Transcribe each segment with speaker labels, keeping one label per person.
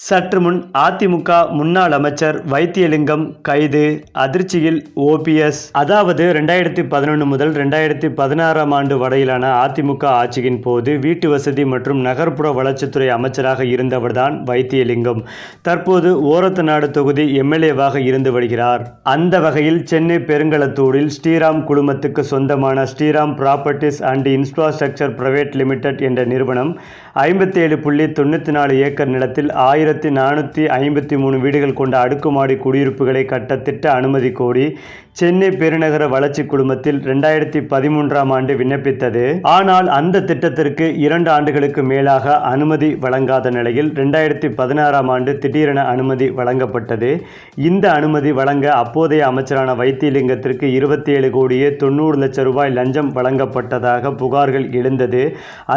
Speaker 1: சற்று முன் அதிமுக முன்னாள் அமைச்சர் வைத்தியலிங்கம் கைது அதிர்ச்சியில் ஓபிஎஸ் அதாவது ரெண்டாயிரத்தி பதினொன்று முதல் ரெண்டாயிரத்தி பதினாறாம் ஆண்டு வரையிலான அதிமுக ஆட்சியின் போது வீட்டு வசதி மற்றும் நகர்ப்புற வளர்ச்சித்துறை அமைச்சராக இருந்தவர்தான் வைத்தியலிங்கம். தற்போது ஓரத்தநாடு தொகுதி எம்எல்ஏவாக இருந்து வருகிறார். அந்த வகையில் சென்னை பெருங்களத்தூரில் ஸ்ரீராம் குழுமத்துக்கு சொந்தமான Sriram properties and infrastructure private limited என்ற நிறுவனம் ஐம்பத்தேழு புள்ளி தொண்ணூற்றி நாலு ஏக்கர் நிலத்தில் ஆயிரம் ஆயிரத்தி நானூற்றி ஐம்பத்தி மூணு வீடுகள் கொண்ட அடுக்குமாடி குடியிருப்புகளை கட்ட திட்ட அனுமதி கோரி சென்னை பெருநகர வளர்ச்சி குழுமத்தில் ரெண்டாயிரத்தி பதிமூன்றாம் ஆண்டு விண்ணப்பித்தது. ஆனால் அந்த திட்டத்திற்கு இரண்டு ஆண்டுகளுக்கு மேலாக அனுமதி வழங்காத நிலையில் ரெண்டாயிரத்தி பதினாறாம் ஆண்டு திடீரென அனுமதி வழங்கப்பட்டது. இந்த அனுமதி வழங்க அப்போதைய அமைச்சரான வைத்தியலிங்கத்திற்கு இருபத்தி ஏழு கோடியே தொண்ணூறு லட்சம் ரூபாய் லஞ்சம் வழங்கப்பட்டதாக புகார்கள் எழுந்தது.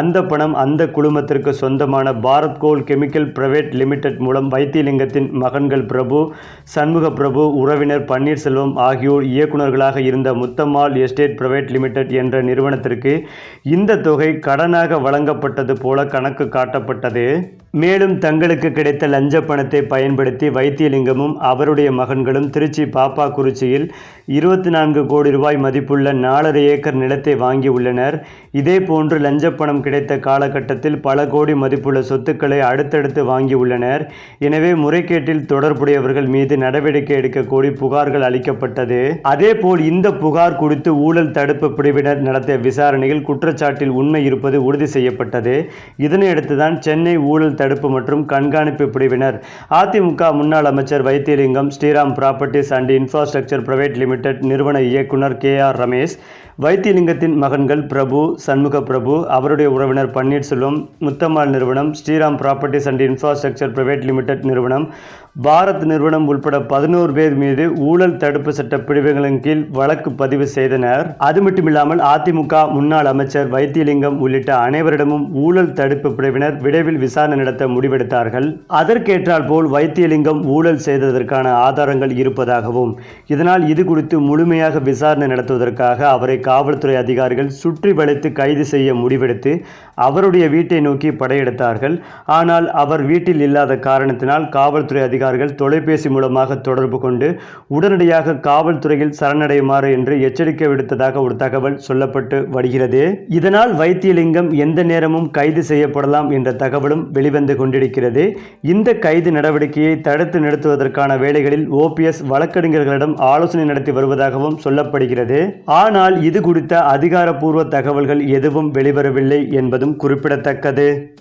Speaker 1: அந்த பணம் அந்த குழுமத்திற்கு சொந்தமான Bharat coal chemical private limited மூலம் வைத்தியலிங்கத்தின் மகன்கள் பிரபு சண்முக பிரபு உறவினர் பன்னீர்செல்வம் ஆகியோர் இயக்குநர்களாக இருந்த முத்தம்மாள் எஸ்டேட் பிரைவேட் லிமிடெட் என்ற நிறுவனத்திற்கு இந்த தொகை கடனாக வழங்கப்பட்டது போல கணக்கு காட்டப்பட்டது. மேலும் தங்களுக்கு கிடைத்த லஞ்ச பணத்தை பயன்படுத்தி வைத்தியலிங்கமும் அவருடைய மகன்களும் திருச்சி பாப்பாக்குறிச்சியில் இருபத்தி நான்கு கோடி ரூபாய் மதிப்புள்ள நாலரை ஏக்கர் நிலத்தை வாங்கியுள்ளனர் இதே போன்று லஞ்ச பணம் கிடைத்த காலகட்டத்தில் பல கோடி மதிப்புள்ள சொத்துக்களை அடுத்தடுத்து வாங்கியுள்ளனர் எனவே முறைகேட்டில் தொடர்புடையவர்கள் மீது நடவடிக்கை எடுக்க புகார்கள் அளிக்கப்பட்டது. அதேபோல் இந்த புகார் குறித்து ஊழல் தடுப்பு பிரிவினர் நடத்திய விசாரணையில் குற்றச்சாட்டில் உண்மை இருப்பது உறுதி செய்யப்பட்டது. இதனையடுத்துதான் சென்னை ஊழல் தடுப்பு மற்றும் கண்காணிப்பு பிரிவினர். அதிமுக முன்னாள் அமைச்சர் Vaithilingam Sriram properties and infrastructure private limited நிறுவன இயக்குனர் கே ஆர் ரமேஷ் வைத்தியலிங்கத்தின் மகன்கள் பிரபு சண்முக பிரபு அவருடைய உறவினர் பன்னீர்செல்வம் முத்தம்மாள் நிறுவனம் Sriram properties and infrastructure private limited நிறுவனம் பாரத் நிறுவனம் உட்பட பதினோரு பேர் மீது ஊழல் தடுப்பு சட்ட பிரிவுகளின் கீழ் வழக்கு பதிவு செய்தனர். அது மட்டுமில்லாமல் அதிமுக முன்னாள் அமைச்சர் வைத்தியலிங்கம் உள்ளிட்ட அனைவரிடமும் ஊழல் தடுப்பு பிரிவினர் விரைவில் விசாரணை நடத்த முடிவெடுத்தார்கள். அதற்கேற்றால் போல் வைத்தியலிங்கம் ஊழல் செய்ததற்கான ஆதாரங்கள் இருப்பதாகவும் இதனால் இது குறித்து முழுமையாக விசாரணை நடத்துவதற்காக அவரை காவல்துறை அதிகாரிகள் சுற்றி வளைத்து கைது செய்ய முடிவெடுத்து அவருடைய வீட்டை நோக்கி படையெடுத்தார்கள். ஆனால் அவர் வீட்டில் இல்லாத காரணத்தினால் காவல்துறை அதிகாரிகள் தொலைபேசி மூலமாக தொடர்பு கொண்டு உடனடியாக காவல்துறையில் சரணடையுமாறு என்று எச்சரிக்கை விடுத்ததாக ஒரு தகவல் சொல்லப்பட்டு வருகிறது. இதனால் வைத்தியலிங்கம் எந்த நேரமும் கைது செய்யப்படலாம் என்ற தகவலும் வெளிவந்து கொண்டிருக்கிறது. இந்த கைது நடவடிக்கையை தடுத்து நிறுத்துவதற்கான வேலைகளில் ஓபிஎஸ் வழக்கறிஞர்களிடம் ஆலோசனை நடத்தி வருவதாகவும் சொல்லப்படுகிறது. ஆனால் இது குறித்த அதிகாரப்பூர்வ தகவல்கள் எதுவும் வெளிவரவில்லை என்பதும் குறிப்பிடத்தக்கது.